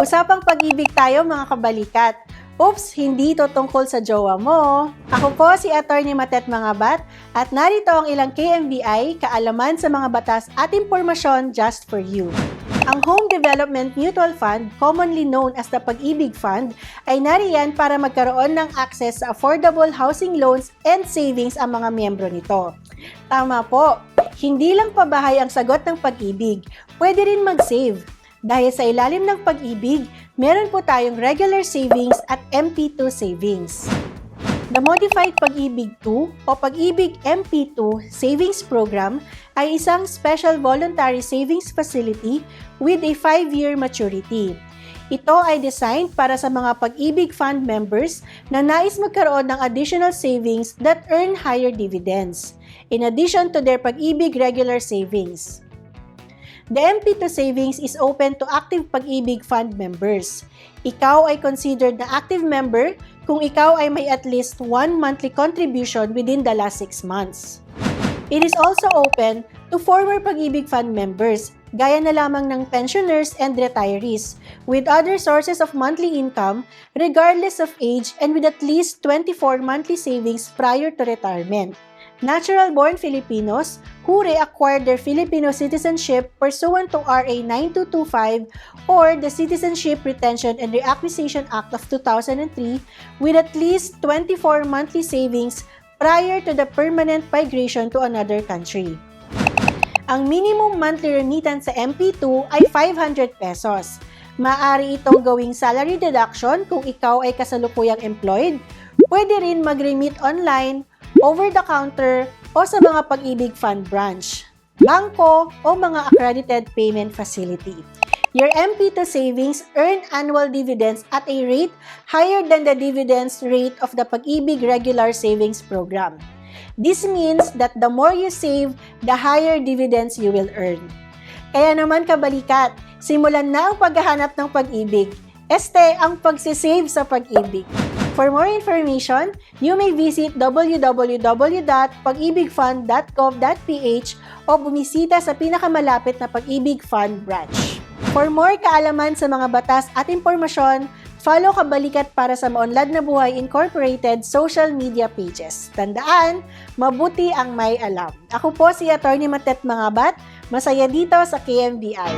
Usapang pag-ibig tayo mga kabalikat. Oops, hindi to tungkol sa jowa mo. Ako po si Attorney Matet Mangabat at narito ang ilang KMBI, kaalaman sa mga batas at impormasyon just for you. Ang Home Development Mutual Fund, commonly known as the Pag-ibig Fund, ay nariyan para magkaroon ng access sa affordable housing loans and savings ang mga miyembro nito. Tama po, hindi lang pabahay ang sagot ng pag-ibig, pwede rin mag-save. Dahil sa ilalim ng pag-ibig, meron po tayong regular savings at MP2 savings. The Modified Pag-ibig 2 o Pag-ibig MP2 Savings Program ay isang special voluntary savings facility with a 5-year maturity. Ito ay designed para sa mga Pag-ibig Fund members na nais magkaroon ng additional savings that earn higher dividends, in addition to their Pag-ibig regular savings. The MP2 savings is open to active Pag-ibig Fund members. Ikaw ay considered na active member kung ikaw ay may at least one monthly contribution within the last 6 months. It is also open to former Pag-ibig Fund members, gaya na lamang ng pensioners and retirees, with other sources of monthly income regardless of age and with at least 24 monthly savings prior to retirement. Natural-born Filipinos who reacquired their Filipino citizenship pursuant to RA 9225 or the Citizenship Retention and Reacquisition Act of 2003 with at least 24 monthly savings prior to the permanent migration to another country. Ang minimum monthly remittance sa MP2 ay 500 pesos. Maaari itong gawing salary deduction kung ikaw ay kasalukuyang employed. Pwede rin mag-remit online, over the counter, o sa mga pag-ibig fund branch, bangko, o mga accredited payment facility. Your MP2 savings earn annual dividends at a rate higher than the dividends rate of the Pag-ibig Regular Savings Program. This means that the more you save, the higher dividends you will earn. Kaya naman kabalikat, simulan na ang paghahanap ng pag-ibig. Este ang pagsisave sa pag-ibig. For more information, you may visit www.pagibigfund.gov.ph o bumisita sa pinakamalapit na Pag-ibig Fund branch. For more kaalaman sa mga batas at impormasyon, follow Kabalikat para sa Maunlad na Buhay Incorporated social media pages. Tandaan, mabuti ang may alam. Ako po si Attorney Matet Mangabat, masaya dito sa KMBI.